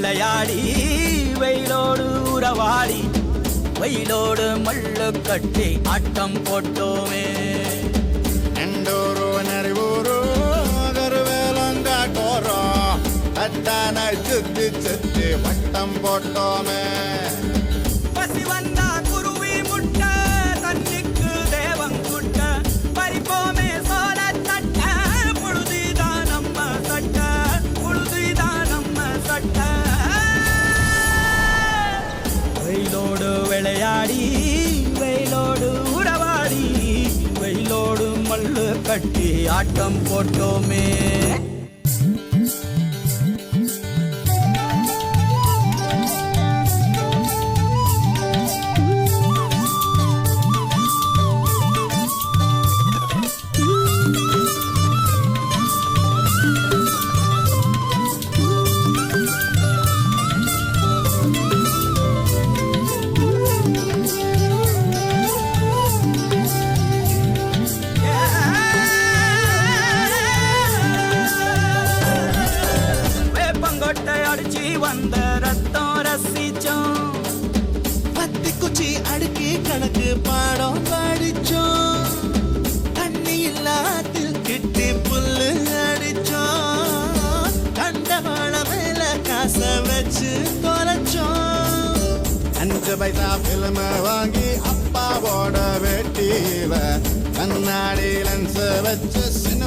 விளையாடி வெயிலோடு உறவாடி வெயிலோடு மல்லு கட்டி ஆட்டம் போட்டோமே. எண்டோரோ நரிவோரோ வேலங்காட்டோரோ அத்தான சுத்தி சுத்தி வட்டம் போட்டோமே. வெயிலோடு விளையாடி வெயிலோடு உறவாடி வெயிலோடு மல்லு கட்டி ஆட்டம் போட்டோமே. அடிச்சு ரத்தம் ரசிச்சோம். பத்து குச்சி அடுக்கி கணக்கு பாடம் படிச்சோம். தண்ணி இல்லாத்தில் கிட்டி புல்லு அடிச்சோம். கண்டவாள மேல காச வச்சு தொலைச்சோம். அஞ்சு பைசா பிலிம் வாங்கி அப்பாவோட வெட்டியில கண்ணாடி லென்ஸ் வச்சு